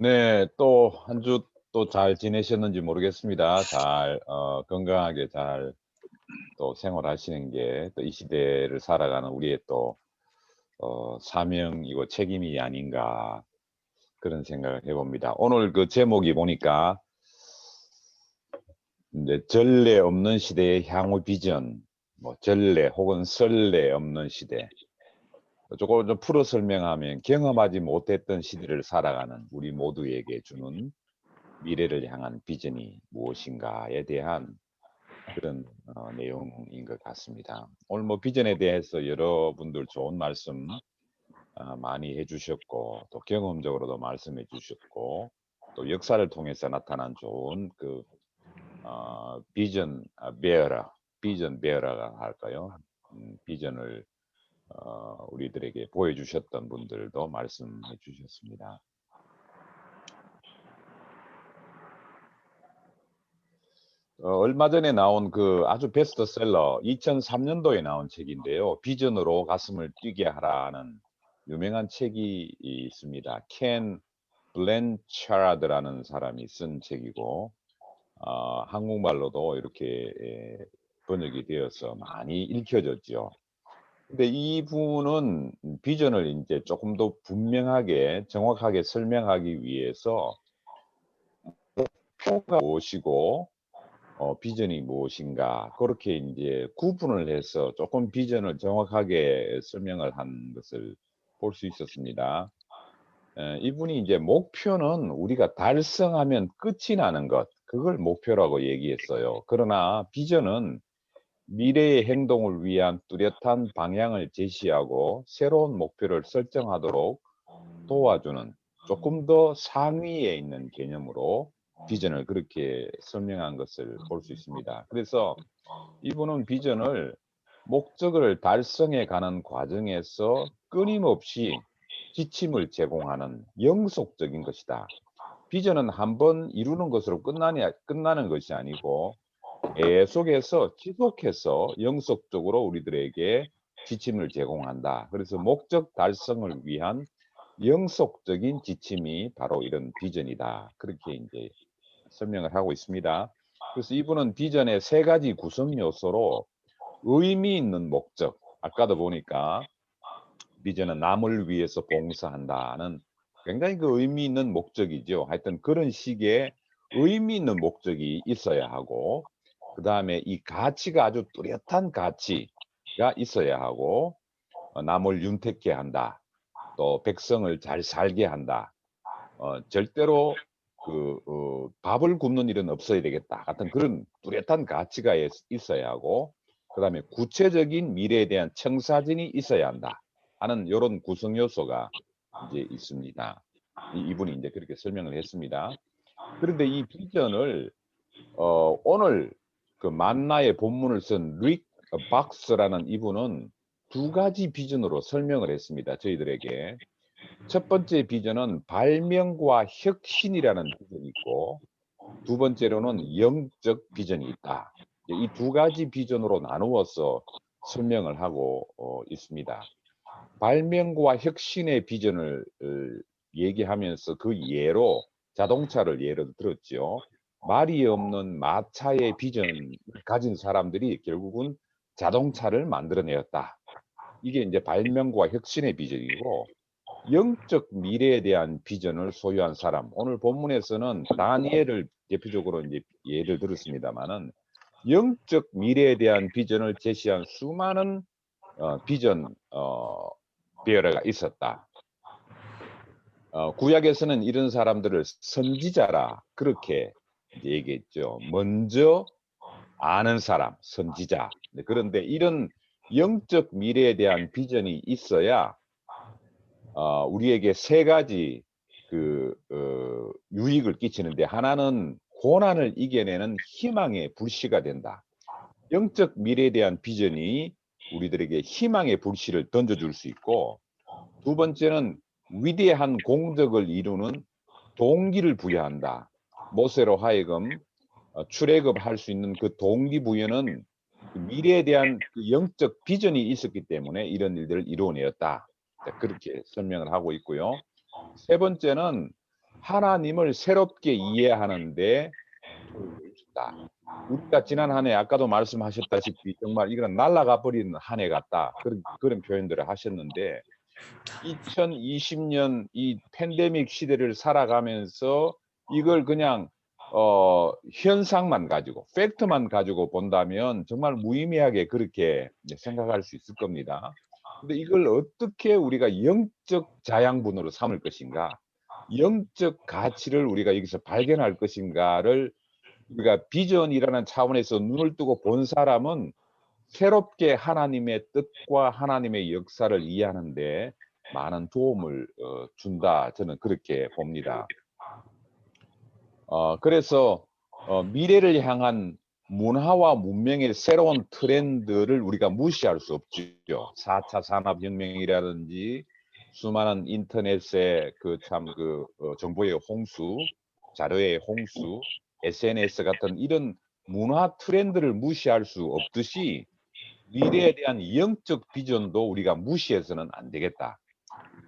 네, 또 한 주 또 잘 지내셨는지 모르겠습니다. 잘 어, 건강하게 잘 또 생활하시는 게 또 이 시대를 살아가는 우리의 또 어, 사명이고 책임이 아닌가 그런 생각을 해봅니다. 오늘 그 제목이 보니까 이제 전례 없는 시대의 향후 비전, 뭐 전례 혹은 설례 없는 시대. 조금 좀 풀어 설명하면 경험하지 못했던 시대를 살아가는 우리 모두에게 주는 미래를 향한 비전이 무엇인가에 대한 그런 어, 내용인 것 같습니다. 오늘 뭐 비전에 대해서 여러분들 좋은 말씀 어, 많이 해주셨고 또 경험적으로도 말씀해 주셨고 또 역사를 통해서 나타난 좋은 그 어, 비전 베어라 비전 베어라가 할까요? 음, 비전을 어, 우리들에게 보여주셨던 분들도 말씀해 주셨습니다. 어, 얼마 전에 나온 그 아주 베스트셀러 2003년도에 나온 책인데요. 비전으로 가슴을 뛰게 하라는 유명한 책이 있습니다. 켄 블렌차라드라는 사람이 쓴 책이고 어, 한국말로도 이렇게 에, 번역이 되어서 많이 읽혀졌죠. 근데 이분은 비전을 이제 조금 더 분명하게 정확하게 설명하기 위해서 목표가 무엇이고 어, 비전이 무엇인가 그렇게 이제 구분을 해서 조금 비전을 정확하게 설명을 한 것을 볼 수 있었습니다. 에, 이분이 이제 목표는 우리가 달성하면 끝이 나는 것 그걸 목표라고 얘기했어요. 그러나 비전은 미래의 행동을 위한 뚜렷한 방향을 제시하고 새로운 목표를 설정하도록 도와주는 조금 더 상위에 있는 개념으로 비전을 그렇게 설명한 것을 볼 수 있습니다. 그래서 이분은 비전을 목적을 달성해 가는 과정에서 끊임없이 지침을 제공하는 영속적인 것이다. 비전은 한 번 이루는 것으로 끝나니, 끝나는 것이 아니고 계속해서 지속해서 영속적으로 우리들에게 지침을 제공한다. 그래서 목적 달성을 위한 영속적인 지침이 바로 이런 비전이다. 그렇게 이제 설명을 하고 있습니다. 그래서 이분은 비전의 세 가지 구성 요소로 의미 있는 목적, 아까도 보니까 비전은 남을 위해서 봉사한다는 굉장히 그 의미 있는 목적이죠. 하여튼 그런 식의 의미 있는 목적이 있어야 하고 그 다음에 이 가치가 아주 뚜렷한 가치가 있어야 하고 어, 남을 윤택케 한다. 또 백성을 잘 살게 한다. 어, 절대로 그 어, 밥을 굶는 일은 없어야 되겠다. 같은 그런 뚜렷한 가치가 있어야 하고 그 다음에 구체적인 미래에 대한 청사진이 있어야 한다. 하는 이런 구성 요소가 이제 있습니다. 이, 이분이 이제 그렇게 설명을 했습니다. 그런데 이 비전을 어, 오늘 그 만나의 본문을 쓴 릭 박스라는 이분은 두 가지 비전으로 설명을 했습니다. 저희들에게. 첫 번째 비전은 발명과 혁신이라는 비전이 있고 두 번째로는 영적 비전이 있다. 이 두 가지 비전으로 나누어서 설명을 하고 어, 있습니다. 발명과 혁신의 비전을 어, 얘기하면서 그 예로 자동차를 예로 들었죠. 말이 없는 마차의 비전을 가진 사람들이 결국은 자동차를 만들어내었다. 이게 이제 발명과 혁신의 비전이고 영적 미래에 대한 비전을 소유한 사람. 오늘 본문에서는 다니엘을 대표적으로 이제 예를 들었습니다만은 영적 미래에 대한 비전을 제시한 수많은 어, 비전 어, 비어가 있었다. 어, 구약에서는 이런 사람들을 선지자라 그렇게 얘기했죠. 먼저 아는 사람, 선지자. 네, 그런데 이런 영적 미래에 대한 비전이 있어야 어, 우리에게 세 가지 그 어, 유익을 끼치는데 하나는 고난을 이겨내는 희망의 불씨가 된다. 영적 미래에 대한 비전이 우리들에게 희망의 불씨를 던져줄 수 있고 두 번째는 위대한 공덕을 이루는 동기를 부여한다. 모세로 하여금 어, 출애굽할 수 있는 그 동기부여는 그 미래에 대한 그 영적 비전이 있었기 때문에 이런 일들을 이루어내었다. 그렇게 설명을 하고 있고요. 세 번째는 하나님을 새롭게 이해하는데 준다. 우리가 지난 한 해 아까도 말씀하셨다시피 정말 이건 날아가 버린 한 해 같다. 그런 그런 표현들을 하셨는데 2020년 이 팬데믹 시대를 살아가면서 이걸 그냥 어 현상만 가지고 팩트만 가지고 본다면 정말 무의미하게 그렇게 생각할 수 있을 겁니다. 근데 이걸 어떻게 우리가 영적 자양분으로 삼을 것인가? 영적 가치를 우리가 여기서 발견할 것인가를 우리가 비전이라는 차원에서 눈을 뜨고 본 사람은 새롭게 하나님의 뜻과 하나님의 역사를 이해하는데 많은 도움을 어, 준다. 저는 그렇게 봅니다. 어, 그래서 어, 미래를 향한 문화와 문명의 새로운 트렌드를 우리가 무시할 수 없죠. 4차 산업혁명이라든지 수많은 인터넷의 그 참그 정보의 홍수, 자료의 홍수, SNS 같은 이런 문화 트렌드를 무시할 수 없듯이 미래에 대한 영적 비전도 우리가 무시해서는 안 되겠다.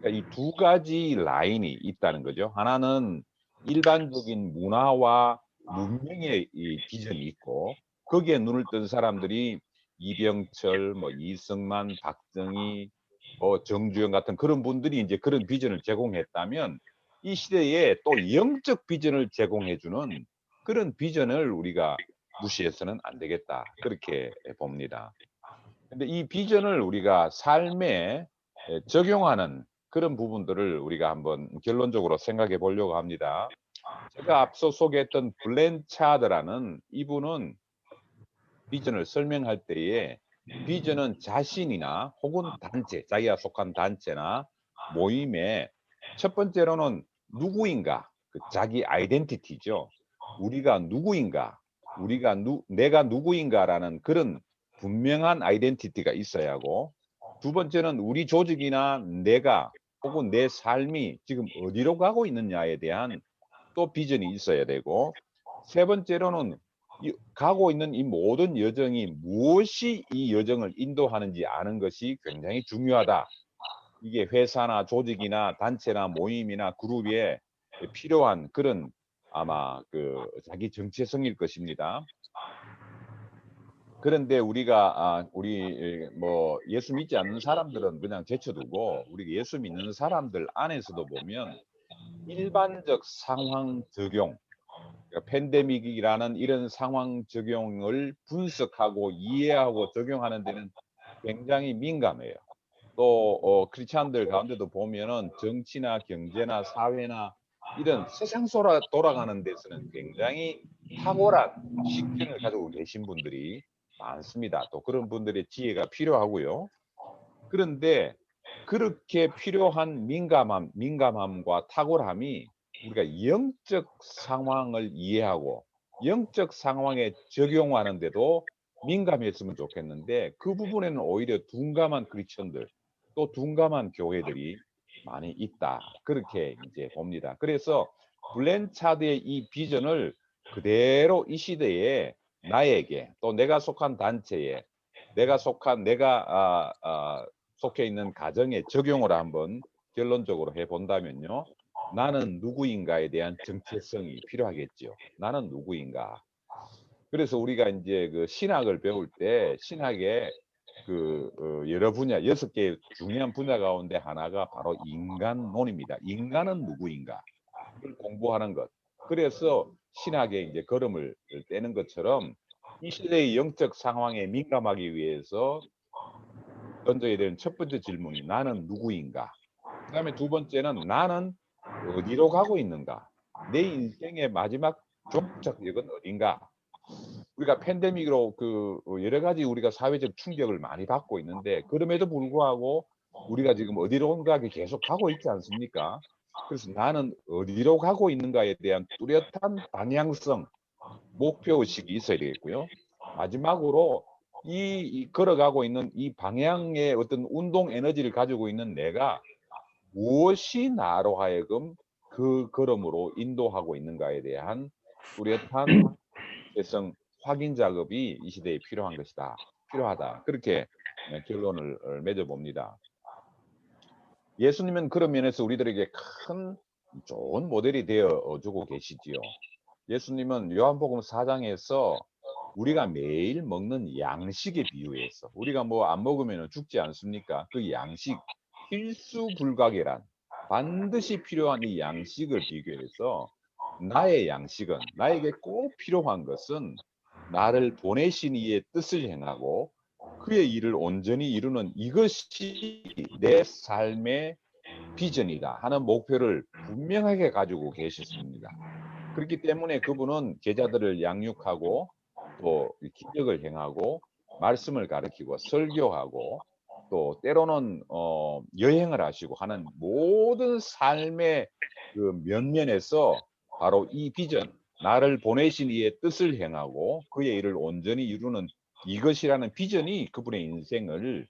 그러니까 이 두 가지 라인이 있다는 거죠. 하나는 일반적인 문화와 문명의 이 비전이 있고 거기에 눈을 뜬 사람들이 이병철, 뭐 이승만, 박정희, 뭐 정주영 같은 그런 분들이 이제 그런 비전을 제공했다면 이 시대에 또 영적 비전을 제공해주는 그런 비전을 우리가 무시해서는 안 되겠다 그렇게 봅니다. 근데 이 비전을 우리가 삶에 적용하는 그런 부분들을 우리가 한번 결론적으로 생각해 보려고 합니다. 제가 앞서 소개했던 블렌차드라는 이분은 비전을 설명할 때에 비전은 자신이나 혹은 단체, 자기가 속한 단체나 모임에 첫 번째로는 누구인가, 그 자기 아이덴티티죠. 우리가 누구인가, 우리가 누, 내가 누구인가라는 그런 분명한 아이덴티티가 있어야 하고 두 번째는 우리 조직이나 내가 혹은 내 삶이 지금 어디로 가고 있느냐에 대한 또 비전이 있어야 되고 세 번째로는 이, 가고 있는 이 모든 여정이 무엇이 이 여정을 인도하는지 아는 것이 굉장히 중요하다. 이게 회사나 조직이나 단체나 모임이나 그룹에 필요한 그런 아마 그 자기 정체성일 것입니다. 그런데 우리가 아, 우리 뭐 예수 믿지 않는 사람들은 그냥 제쳐두고 우리 예수 믿는 사람들 안에서도 보면 일반적 상황 적용 그러니까 팬데믹이라는 이런 상황 적용을 분석하고 이해하고 적용하는 데는 굉장히 민감해요. 또 어, 크리스찬들 가운데도 보면은 정치나 경제나 사회나 이런 세상 소라 돌아가는 데서는 굉장히 탁월한 식견을 가지고 계신 분들이 많습니다. 또 그런 분들의 지혜가 필요하고요. 그런데 그렇게 필요한 민감함, 민감함과 탁월함이 우리가 영적 상황을 이해하고 영적 상황에 적용하는데도 민감했으면 좋겠는데 그 부분에는 오히려 둔감한 크리스천들 또 둔감한 교회들이 많이 있다 그렇게 이제 봅니다. 그래서 블렌차드의 이 비전을 그대로 이 시대에 나에게 또 내가 속한 단체에 내가 속한 내가 아, 아, 속해 있는 가정에 적용을 한번 결론적으로 해 본다면요. 나는 누구인가에 대한 정체성이 필요하겠죠. 나는 누구인가. 그래서 우리가 이제 그 신학을 배울 때 신학의 그 어, 여러 분야 여섯 개 중요한 분야 가운데 하나가 바로 인간론입니다. 인간은 누구인가 를 공부하는 것. 그래서 신학의 이제 걸음을 떼는 것처럼 이 시대의 영적 상황에 민감하기 위해서 던져야 되는 첫 번째 질문이 나는 누구인가. 그다음에 두 번째는 나는 어디로 가고 있는가? 내 인생의 마지막 종착역은 어딘가? 우리가 팬데믹으로 그 여러 가지 우리가 사회적 충격을 많이 받고 있는데 그럼에도 불구하고 우리가 지금 어디로 가게 계속 가고 있지 않습니까? 그래서 나는 어디로 가고 있는가에 대한 뚜렷한 방향성, 목표 의식이 있어야 되겠고요. 마지막으로 이, 이 걸어가고 있는 이 방향의 어떤 운동 에너지를 가지고 있는 내가 무엇이 나로 하여금 그 걸음으로 인도하고 있는가에 대한 뚜렷한 개성 확인 작업이 이 시대에 필요한 것이다. 필요하다. 그렇게 결론을 맺어 봅니다. 예수님은 그런 면에서 우리들에게 큰 좋은 모델이 되어 주고 계시지요. 예수님은 요한복음 4장에서 우리가 매일 먹는 양식에 비유해서 우리가 뭐 안 먹으면 죽지 않습니까? 그 양식 필수 불가결한 반드시 필요한 이 양식을 비교해서 나의 양식은 나에게 꼭 필요한 것은 나를 보내신 이의 뜻을 행하고 그의 일을 온전히 이루는 이것이 내 삶의 비전이다 하는 목표를 분명하게 가지고 계셨습니다. 그렇기 때문에 그분은 제자들을 양육하고 또 기적을 행하고 말씀을 가르치고 설교하고 또 때로는 어, 여행을 하시고 하는 모든 삶의 그 면면에서 바로 이 비전 나를 보내신 이의 뜻을 행하고 그의 일을 온전히 이루는 이것이라는 비전이 그분의 인생을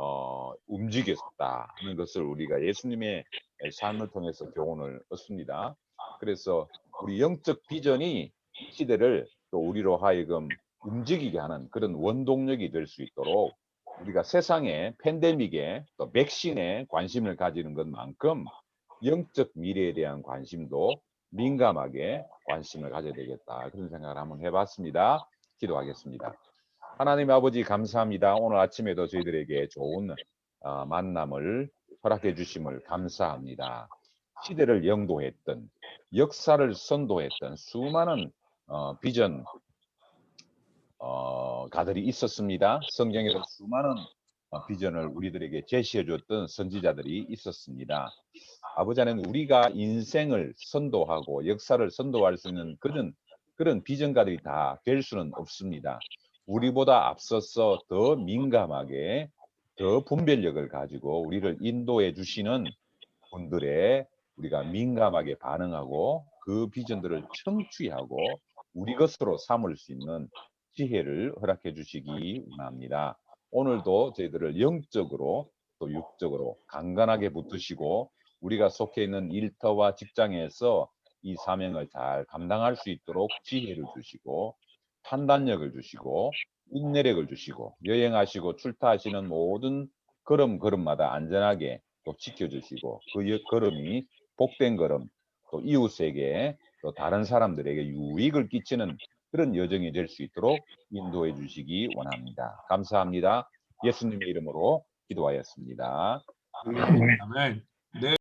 어, 움직였다는 것을 우리가 예수님의 삶을 통해서 교훈을 얻습니다. 그래서 우리 영적 비전이 시대를 또 우리로 하여금 움직이게 하는 그런 원동력이 될 수 있도록 우리가 세상의 팬데믹에 또 백신에 관심을 가지는 것만큼 영적 미래에 대한 관심도 민감하게 관심을 가져야 되겠다 그런 생각을 한번 해봤습니다. 기도하겠습니다. 하나님 아버지 감사합니다. 오늘 아침에도 저희들에게 좋은 어, 만남을 허락해 주심을 감사합니다. 시대를 영도했던 역사를 선도했던 수많은 어, 비전 어, 가들이 있었습니다. 성경에서 수많은 어, 비전을 우리들에게 제시해 줬던 선지자들이 있었습니다. 아버지 하나님 우리가 인생을 선도하고 역사를 선도할 수 있는 그런 그런 비전가들이 다 될 수는 없습니다. 우리보다 앞서서 더 민감하게 더 분별력을 가지고 우리를 인도해 주시는 분들의 우리가 민감하게 반응하고 그 비전들을 청취하고 우리 것으로 삼을 수 있는 지혜를 허락해 주시기 원합니다. 오늘도 저희들을 영적으로 또 육적으로 강건하게 붙드시고 우리가 속해 있는 일터와 직장에서 이 사명을 잘 감당할 수 있도록 지혜를 주시고 판단력을 주시고 인내력을 주시고 여행하시고 출타하시는 모든 걸음 걸음마다 안전하게 또 지켜주시고 그 여- 걸음이 복된 걸음 또 이웃에게 또 다른 사람들에게 유익을 끼치는 그런 여정이 될 수 있도록 인도해 주시기 원합니다. 감사합니다. 예수님의 이름으로 기도하였습니다. 아멘. 네.